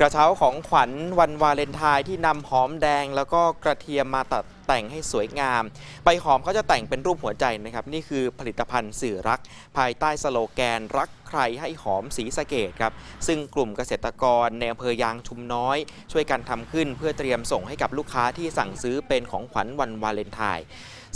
กระเช้าของขวัญวันวาเลนไทน์ที่นำหอมแดงแล้วก็กระเทียมมาตัด แต่งให้สวยงาม ใบหอมเขาจะแต่งเป็นรูปหัวใจนะครับ นี่คือผลิตภัณฑ์สื่อรัก ภายใต้สโลแกนรักใครให้หอมสีสะเกตครับ ซึ่งกลุ่มเกษตรกรในอำเภอยางชุมน้อย ช่วยกันทำขึ้นเพื่อเตรียมส่งให้กับลูกค้าที่สั่งซื้อเป็นของขวัญวันวาเลนไทน์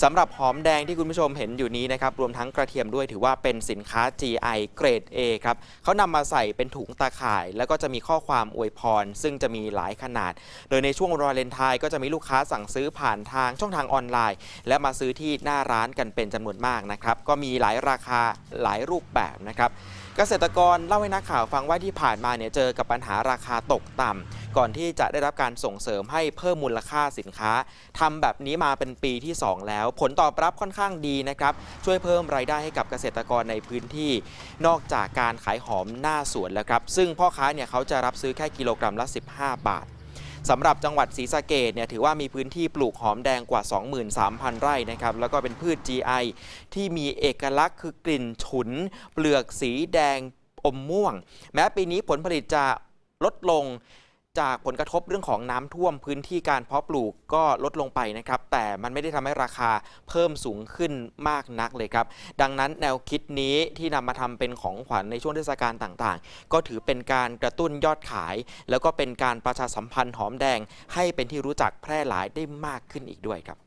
สำหรับหอมแดงที่คุณผู้ชมเห็นอยู่นี้นะครับรวมทั้งกระเทียมด้วยถือว่าเป็นสินค้า GI เกรด A ครับเขานำมาใส่เป็นถุงตาข่าย แล้วก็จะมีข้อความอวยพร ซึ่งจะมีหลายขนาด โดยในช่วงวาเลนไทน์ก็จะมีลูกค้าสั่งซื้อผ่านทางางช่องทางออนไลน์ และมาซื้อที่หน้าร้านกันเป็นจำนวนมากนะครับก็มีหลายราคาหลายรูปแบบนะครับเกษตรกรเล่าให้นักข่าวฟังว่าที่ผ่านมาเนี่ยเจอกับปัญหาราคาตกต่ำก่อนที่จะได้รับการส่งเสริมให้เพิ่มมูลค่าสินค้าทำแบบนี้มาเป็นปีที่ 2 แล้ว ผลตอบรับค่อนข้างดีนะครับช่วยเพิ่มรายได้ให้กับเกษตรกรในพื้นที่ นอกจากการขายหอมหน้าสวนแล้วครับ ซึ่งพ่อค้าเนี่ยเขาจะรับซื้อแค่กิโลกรัมละ 15 บาท สำหรับจังหวัดศรีสะเกดเนี่ยถือว่ามีพื้นที่ปลูกหอมแดงกว่า 23,000 ไร่นะครับแล้วก็เป็นพืช GI ที่มีเอกลักษณ์คือกลิ่นฉุน เปลือกสีแดงอมม่วง แม้ปีนี้ผลผลิตจะลดลง จากผลกระทบเรื่องของน้ำท่วมพื้นที่การเพาะปลูกก็ลดลงไปนะครับ แต่มันไม่ได้ทำให้ราคาเพิ่มสูงขึ้นมากนักเลยครับ ดังนั้นแนวคิดนี้ที่นำมาทำเป็นของขวัญในช่วงเทศกาลต่างๆ ก็ถือเป็นการกระตุ้นยอดขาย แล้วก็เป็นการประชาสัมพันธ์หอมแดง ให้เป็นที่รู้จักแพร่หลายได้มากขึ้นอีกด้วยครับ